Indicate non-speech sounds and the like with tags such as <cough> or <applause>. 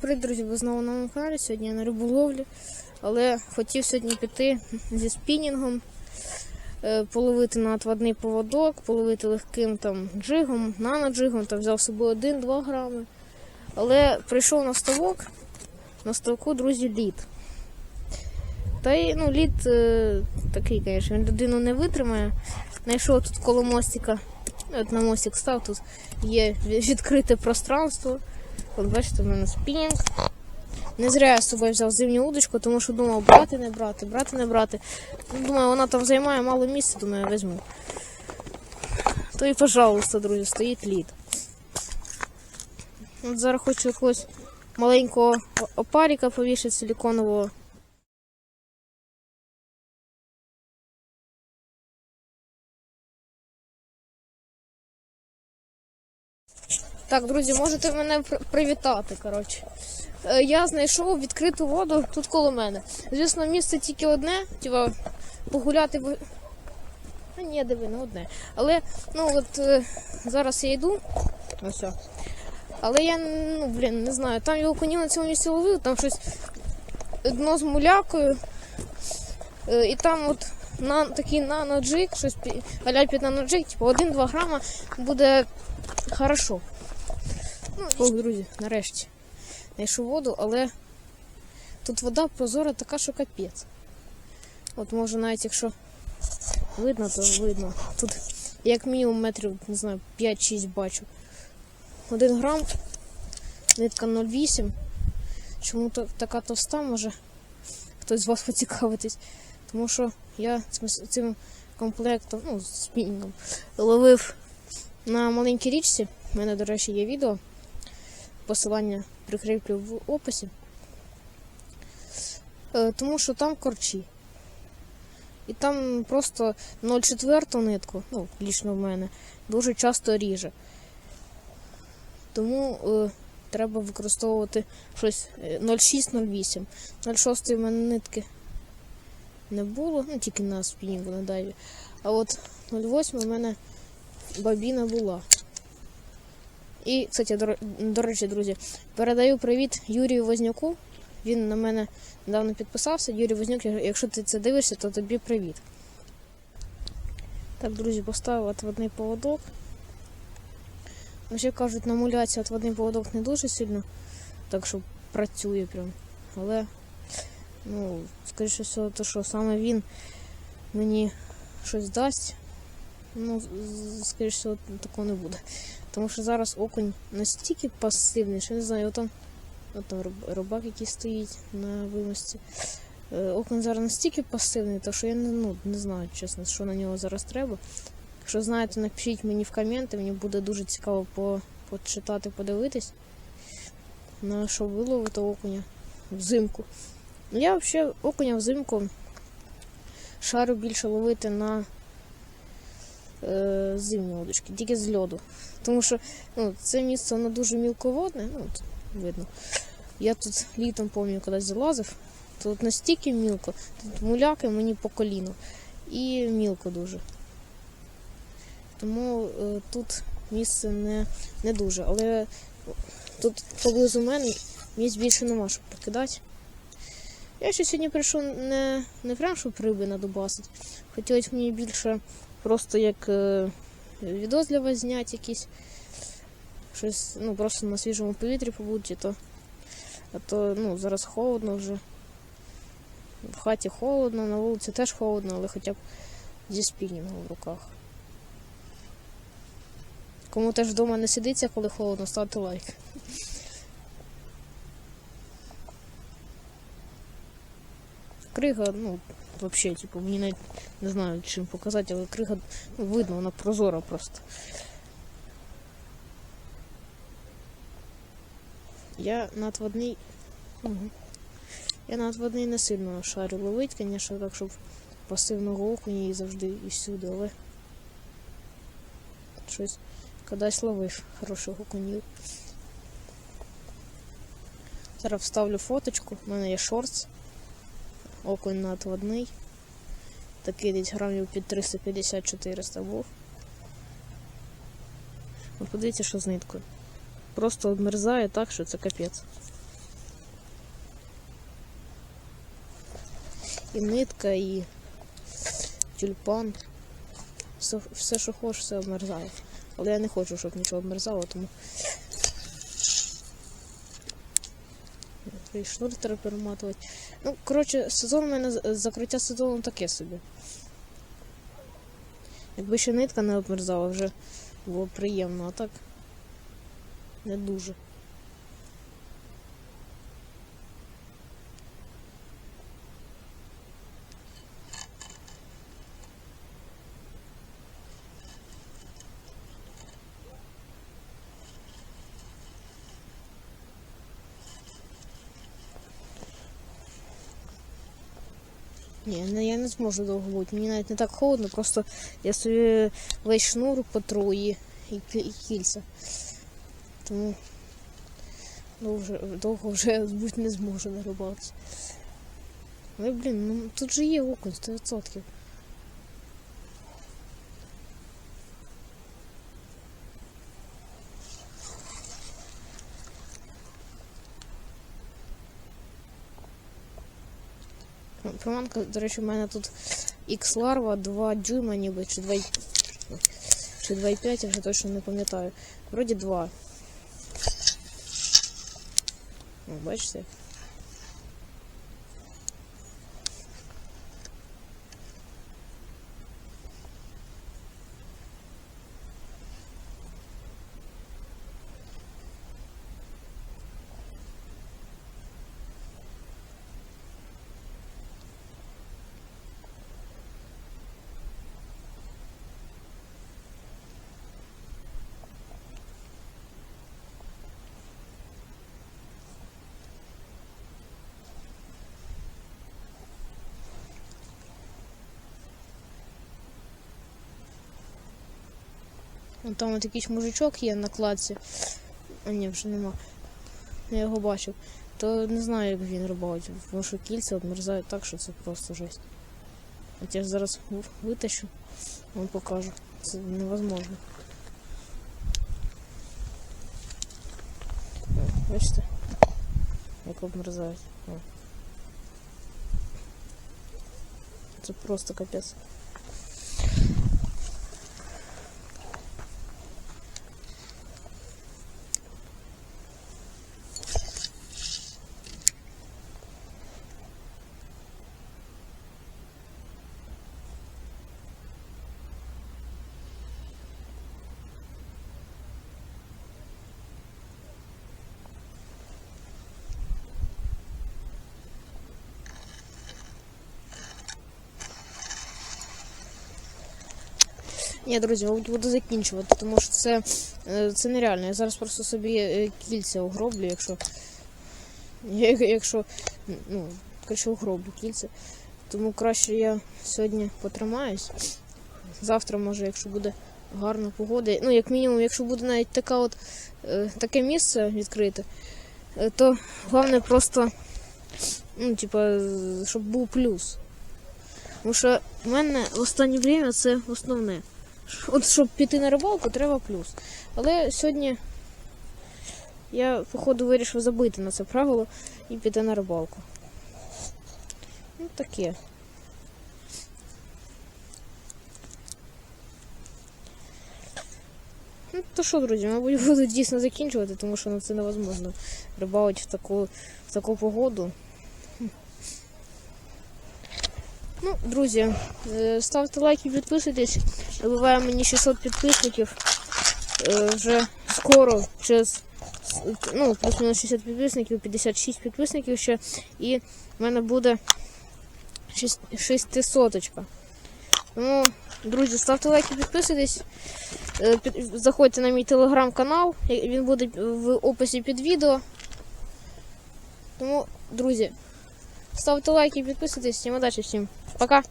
привіт, друзі! Ви знову на моєму каналі. Сьогодні я на риболовлі, але хотів сьогодні піти зі спінінгом, е, половити на отводний поводок, половити легким там джигом, наноджигом, там взяв з собою 1-2 грами. Але прийшов на ставок, на ставку, друзі, лід. Та й ну, лід е, такий, звісно, він людину не витримає. Знайшов тут коло мостика, от на мостик став, тут є відкрите пространство. От бачите, в мене спінінг. Не зря я з собою взяв зимню удочку, тому що думав брати, не брати, брати, не брати. Ну, Думаю, вона там займає мало місця, думаю, візьму. То і, пожалуйста, друзі, стоїть лід. От зараз хочу якогось маленького опаріка повішати силіконового. Так, друзі, можете мене привітати. коротше. Е, Я знайшов відкриту воду тут коло мене. Звісно, місце тільки одне, типа погуляти. А ні, диви, не одне. Але ну от е, зараз я йду. Ось. о. Але я ну, блін, не знаю, там його коні на цьому місці ловив, там щось дно з мулякою. Е, І там от на такий наноджик, щось аля під наноджик, типу 1-2 грама буде хорошо. Ну, ох, друзі, нарешті. Знайшов воду, але тут вода прозора така, що капець. От може навіть якщо видно, то видно. Тут як мінімум метрів, не знаю, 5-6 бачу. 1 грам, нитка 0,8. Чому то така товста може? Хтось з вас поцікавитись. Тому що я цим, комплектом, ну, спінінгом, ловив на маленькій річці. У мене, до речі, є відео. Посилання прикріплю в описі. Е, Тому що там корчі. І там просто 0,4 нитку, ну, лічно в мене, дуже часто ріже. Тому е, треба використовувати щось е, 0,6-0,8. 0,6 в мене нитки не було, ну тільки на спінінгу на дайві. А от 0,8 у мене бабіна була. І, кстати, до, речі, друзі, передаю привіт Юрію Возняку. Він на мене недавно підписався. Юрій Возняк, якщо ти це дивишся, то тобі привіт. Так, друзі, поставив отводний поводок. Ще кажуть, на муляці отводний поводок не дуже сильно, так що працює прям. Але, ну, скоріше всього, то що саме він мені щось дасть. Ну, скоріше всього, такого не буде. Тому що зараз окунь настільки пасивний, що не знаю, от там риб- рибак, який стоїть на вимості. Е, Окунь зараз настільки пасивний, то що я не, ну, не знаю, чесно, що на нього зараз треба. Якщо знаєте, напишіть мені в коменти, мені буде дуже цікаво по, почитати, подивитись, на що ви ловите окуня взимку. Я взагалі окуня взимку шарю більше ловити на е, зимні удочки, тільки з льоду. Тому що ну, це місце воно дуже мілководне, ну, видно. Я тут літом пам'ятаю, коли залазив, тут настільки мілко, тут муляки мені по коліну. І мілко дуже. Тому е, тут місце не, не дуже. Але тут поблизу мене місць більше нема, щоб покидати. Я ще сьогодні прийшов не, не прям, щоб риби надубасити. Хотілося мені більше просто як е, відос для вас зняти якийсь. Щось, ну, просто на свіжому повітрі побути, то, а то ну, зараз холодно вже. В хаті холодно, на вулиці теж холодно, але хоча б зі спінінгом в руках. Кому теж вдома не сидиться, коли холодно, ставте лайк. Крига, ну, взагалі, типу, мені навіть не знаю, чим показати, але крига ну, видно, вона прозора просто. Я на отводний. Угу. Я на отводний не сильно шарю ловить, звісно, так, щоб пасивного окуня і завжди і всюди, але щось кудись ловив хороших окунів. Зараз вставлю фоточку, у мене є шортс окунь надводний. Такий десь грамів під 350-400 був. От подивіться, що з ниткою. Просто обмерзає так, що це капець. І нитка, і тюльпан. Все, все що хочеш, все обмерзає. Але я не хочу, щоб нічого обмерзало, тому... І шнур треба перематувати. Ну, коротше, сезон у мене закриття сезону таке собі. Якби ще нитка не обмерзала, вже було приємно, а так не дуже. Ні, я не зможу довго бути. Мені навіть не так холодно, просто я собі весь шнур потру і, і кільця. Тому довго, довго вже бути не зможу на рибалці. Але, блін, ну тут же є окунь 100%. Приманка, до речі, у мене тут X-Larva 2 дюйма ніби, чи 2, чи 2,5, я вже точно не пам'ятаю. Вроді 2. О, бачите? Там от якийсь мужичок є на кладці. А ні, вже нема. Я його бачив. То не знаю, як він рибалить, тому що кільця обмерзають так, що це просто жесть. От я зараз витащу, вам покажу. Це невозможно. Бачите? Як обмерзають. Це просто капець. Ні, друзі, мабуть, буду закінчувати, тому що це, е, це нереально. Я зараз просто собі е, кільця угроблю, якщо. Якщо. Ну, коротше, угроблю кільця. Тому краще я сьогодні потримаюсь. Завтра, може, якщо буде гарна погода. Ну, як мінімум, якщо буде навіть така от, е, таке місце відкрите, то головне просто, ну, типа, щоб був плюс. Тому що в мене в останнє время це основне. От щоб піти на рибалку, треба плюс. Але сьогодні я, походу, вирішив забити на це правило і піти на рибалку. Ну, таке. Ну, то що, друзі, мабуть, <laughs> буду дійсно закінчувати, тому що ну, це невозможно рибалити в таку, в таку погоду. Ну, друзі, е, ставте лайки, підписуйтесь. Добиває мені 600 підписників. Е, Вже скоро, через ну, плюс-мінус 60 підписників, 56 підписників ще. І в мене буде 600. Тому, друзі, ставте лайки, підписуйтесь. Е, Заходьте на мій телеграм-канал, він буде в описі під відео. Тому, друзі, ставте лайки, підписуйтесь. Всім удачі, всім пока!